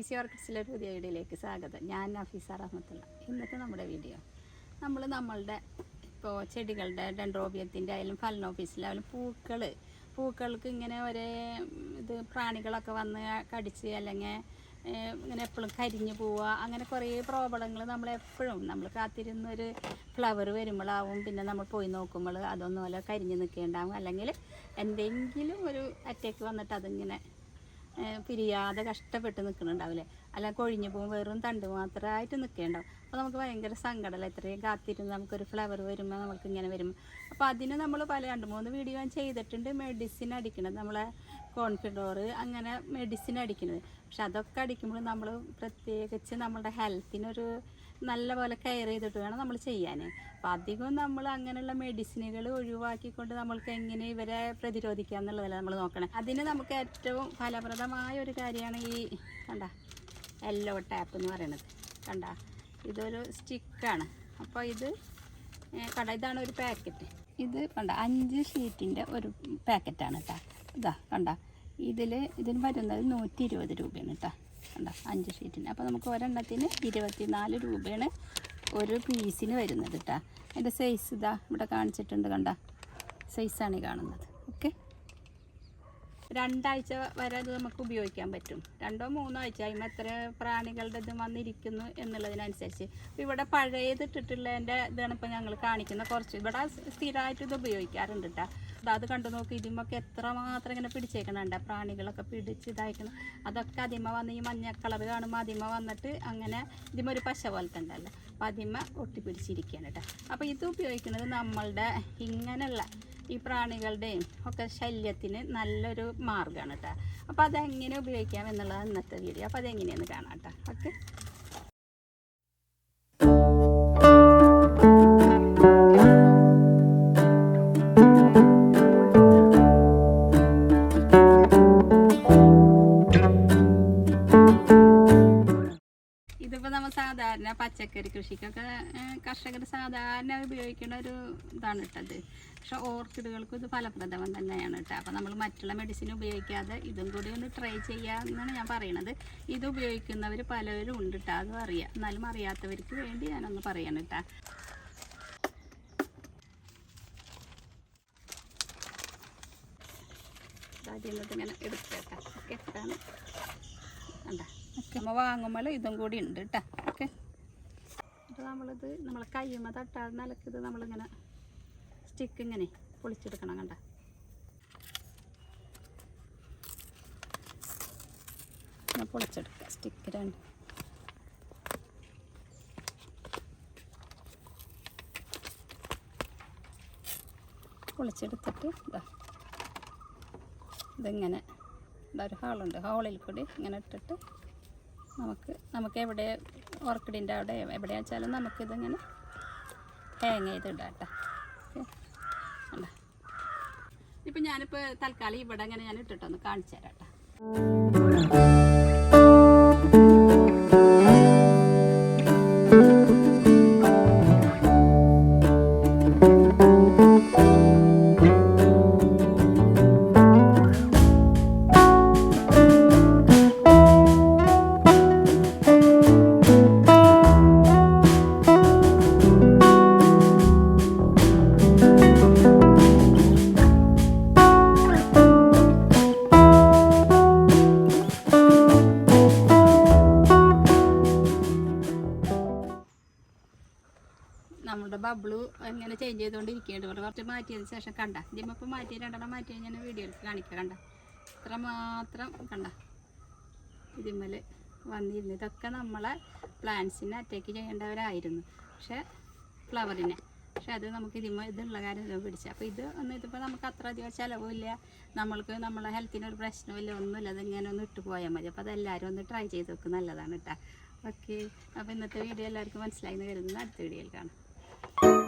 Easy ഓർക്കിഡ്സിലെ ഒരു പുതിയ വീഡിയോയിലേക്ക് സ്വാഗതം. ഞാൻ നഫീസ റഹ്മത്തുള്ള. ഇന്നത്തെ നമ്മുടെ വീഡിയോ. നമ്മൾ നമ്മളുടെ ഇപ്പോൾ ചെടികളുടെ ഡെൻഡ്രോബിയത്തിന്റെ ആയാലും ഫലനോഫീസിലായാലും പൂക്കൾ പൂക്കൾക്ക് ഇങ്ങനെ ഒരേ ഇത് പ്രാണികളൊക്കെ വന്ന് കടിച്ച് അല്ലെങ്കിൽ ഇങ്ങനെ എപ്പോഴും കരിഞ്ഞു പോവുക. അങ്ങനെ കുറേ പ്രോബ്ലങ്ങൾ നമ്മൾ എപ്പോഴും നമ്മൾ കാത്തിരുന്നൊരു ഫ്ലവർ വരുമ്പോഴാവും പിന്നെ നമ്മൾ പോയി നോക്കുമ്പോൾ അതൊന്നുമല്ല കരിഞ്ഞു നിൽക്കേണ്ടാവും അല്ലെങ്കിൽ എന്തെങ്കിലും ഒരു അറ്റാക്ക് വന്നിട്ട് അതിങ്ങനെ പിരിയാതെ കഷ്ടപ്പെട്ട് നിൽക്കുന്നുണ്ടാവില്ലേ അല്ല കൊഴിഞ്ഞു പോകും വെറും തണ്ട് മാത്രമായിട്ട് നിൽക്കേണ്ടാവും അപ്പോൾ നമുക്ക് ഭയങ്കര സങ്കടമല്ല ഇത്രയും കാത്തിരുന്ന് നമുക്കൊരു ഫ്ലവർ വരുമ്പോൾ നമുക്ക് ഇങ്ങനെ വരും. അപ്പോൾ അതിന് നമ്മൾ പല രണ്ട് മൂന്ന് വീഡിയോ ചെയ്തിട്ടുണ്ട്. മെഡിസിൻ അടിക്കണത് നമ്മളെ കോൺഫിഡോർ അങ്ങനെ മെഡിസിൻ അടിക്കുന്നത്. പക്ഷെ അതൊക്കെ അടിക്കുമ്പോൾ നമ്മൾ പ്രത്യേകിച്ച് നമ്മളുടെ ഹെൽത്തിനൊരു നല്ല പോലെ കെയർ ചെയ്തിട്ട് വേണം നമ്മൾ ചെയ്യാൻ. അപ്പം അധികം നമ്മൾ അങ്ങനെയുള്ള മെഡിസിനുകൾ ഒഴിവാക്കിക്കൊണ്ട് നമ്മൾക്ക് എങ്ങനെ ഇവരെ പ്രതിരോധിക്കുക എന്നുള്ളതല്ല നമ്മൾ നോക്കണം. അതിന് നമുക്ക് ഏറ്റവും ഫലപ്രദമായ ഒരു കാര്യമാണ് ഈ കണ്ട യെല്ലോ ടാപ്പ് എന്ന് പറയുന്നത് കണ്ട ഇതൊരു സ്റ്റിക്കാണ് അപ്പോൾ ഇത് കട ഇതാണ് ഒരു പാക്കറ്റ് ഇത് കണ്ട അഞ്ച് ഷീറ്റിന്റെ ഒരു പാക്കറ്റാണ് കേട്ടോ. ഇതാ കണ്ട. ഇതിൽ ഇതിന് വരുന്നത് നൂറ്റി ഇരുപത് രൂപയാണ് കേട്ടോ കണ്ടോ? അഞ്ച് ഷീറ്റിന്. അപ്പോൾ നമുക്ക് ഒരെണ്ണത്തിന് ഇരുപത്തിനാല് രൂപയാണ് ഒരു പീസിന് വരുന്നത് കേട്ടോ അതിന്റെ സൈസ് ഇതാ ഇവിടെ കാണിച്ചിട്ടുണ്ട് കണ്ട? സൈസാണ് ഈ കാണുന്നത്. രണ്ടാഴ്ച വരെ അത് നമുക്ക് ഉപയോഗിക്കാൻ പറ്റും. രണ്ടോ മൂന്നോ ആഴ്ച അതിന് എത്ര പ്രാണികളുടെ ഇത് വന്നിരിക്കുന്നു എന്നുള്ളതിനനുസരിച്ച്. ഇവിടെ ഇവിടെ പഴയതിട്ടിട്ടുള്ളതിന്റെ ഇതാണ് ഇപ്പോൾ ഞങ്ങൾ കാണിക്കുന്ന കുറച്ച്. ഇവിടെ സ്ഥിരമായിട്ട് ഇത് ഉപയോഗിക്കാറുണ്ട് കേട്ടോ അത് കണ്ടു നോക്കി ഇതിമൊക്കെ എത്ര മാത്രം ഇങ്ങനെ പിടിച്ചേക്കണുണ്ട്. പ്രാണികളൊക്കെ പിടിച്ച് ഇതാക്കണം അതൊക്കെ അതിമ വന്ന് ഈ മഞ്ഞ കളർ കാണുമ്പോൾ അതിമ വന്നിട്ട് അങ്ങനെ ഇതിമ ഒരു പശ പോലത്തെ ഉണ്ടല്ലോ. അപ്പം അതിമ ഒട്ടിപ്പിടിച്ചിരിക്കുകയാണ് കേട്ടോ അപ്പോൾ ഇത് ഉപയോഗിക്കുന്നത് നമ്മളുടെ ഇങ്ങനെയുള്ള ഈ പ്രാണികളുടെയും ഒക്കെ ശല്യത്തിന് നല്ലൊരു മാർഗമാണ് കേട്ടോ അപ്പോൾ അതെങ്ങനെ ഉപയോഗിക്കാം എന്നുള്ളതാണ് ഇന്നത്തെ വീഡിയോ അപ്പോൾ അതെങ്ങനെയാണെന്ന് കാണാം കേട്ടോ ഓക്കെ? സാധാരണ പച്ചക്കറി കൃഷിക്കൊക്കെ കർഷകർ സാധാരണ ഉപയോഗിക്കുന്ന ഒരു ഇതാണ് ഇട്ടത് പക്ഷെ ഓർക്കിഡുകൾക്കും ഇത് ഫലപ്രദം തന്നെയാണ് കേട്ടോ അപ്പോൾ നമ്മൾ മറ്റുള്ള മെഡിസിൻ ഉപയോഗിക്കാതെ ഇതും കൂടി ഒന്ന് ട്രൈ ചെയ്യാമെന്നാണ് ഞാൻ പറയണത്. ഇത് ഉപയോഗിക്കുന്നവർ പലവരും ഉണ്ട് കേട്ടോ അതും അറിയാം. എന്നാലും അറിയാത്തവർക്ക് വേണ്ടി ഞാനൊന്ന് പറയണം കേട്ടോ ആദ്യം ഇങ്ങനെ എടുത്തേക്കാം ഓക്കെ കണ്ട? നമ്മൾ വാങ്ങുമ്പോൾ ഇതും കൂടി ഉണ്ട് കേട്ടോ ഓക്കെ. അപ്പോൾ നമ്മളിത് നമ്മളെ കയ്യുമ്മ തട്ടാതെ നിലക്കിത് നമ്മളിങ്ങനെ സ്റ്റിക്ക് ഇങ്ങനെ പൊളിച്ചെടുക്കണം കണ്ട. പൊളിച്ചെടുക്കുക സ്റ്റിക്ക് രണ്ട്. പൊളിച്ചെടുത്തിട്ട് ഇതാ ഇതിങ്ങനെ ഇവിടെ ഒരു ഹാളുണ്ട് ഹാളിൽ കൂടി ഇങ്ങനെ ഇട്ടിട്ട് നമുക്ക് നമുക്ക് എവിടെ ഓർക്കിഡിന്റെ അവിടെ എവിടെ വെച്ചാലും നമുക്കിതിങ്ങനെ ഹാങ് ചെയ്ത് ഇടാം കേട്ടോ ഇപ്പം ഞാനിപ്പോൾ തൽക്കാലം ഇവിടെ ഇങ്ങനെ ഞാൻ ഇട്ടിട്ടൊന്ന് കാണിച്ചു തരാം കേട്ടോ. നമ്മുടെ ബബിൾ ഇങ്ങനെ ചേഞ്ച് ചെയ്തുകൊണ്ടിരിക്കുകയാണ്. ഇവിടെ കുറച്ച് മാറ്റിയതിന് ശേഷം കണ്ട. ഇതിമ്മപ്പോൾ മാറ്റി രണ്ടെണ്ണം മാറ്റി ഞാൻ എടുത്ത് കാണിക്കാം. കണ്ട. ഇത്ര മാത്രം കണ്ട. ഇതിമ്മൽ വന്നിരുന്നു. ഇതൊക്കെ നമ്മളെ പ്ലാന്റ്സിനെ അറ്റാക്ക് ചെയ്യേണ്ടവരായിരുന്നു. പക്ഷേ ഫ്ലവറിനെ പക്ഷെ അത് നമുക്ക് ഇതിമ്മ ഇതുള്ള കാര്യം പിടിച്ചു. അപ്പോൾ ഇത് ഒന്നും ഇതിപ്പോൾ നമുക്ക് അത്ര അധികം ചിലവില്ല നമ്മൾക്ക് നമ്മളെ ഹെൽത്തിന് ഒരു പ്രശ്നമില്ല ഒന്നുമില്ല. അതിങ്ങനെ ഒന്ന് ഇട്ട് പോയാൽ മതി. അപ്പോൾ അതെല്ലാവരും ഒന്ന് ട്രൈ ചെയ്ത് നോക്കുക നല്ലതാണ് കേട്ടോ ഓക്കെ അപ്പോൾ ഇന്നത്തെ വീഡിയോ എല്ലാവർക്കും മനസ്സിലായി എന്ന് കരുതുന്നത് അടുത്ത വീഡിയോയിൽ കാണാം. you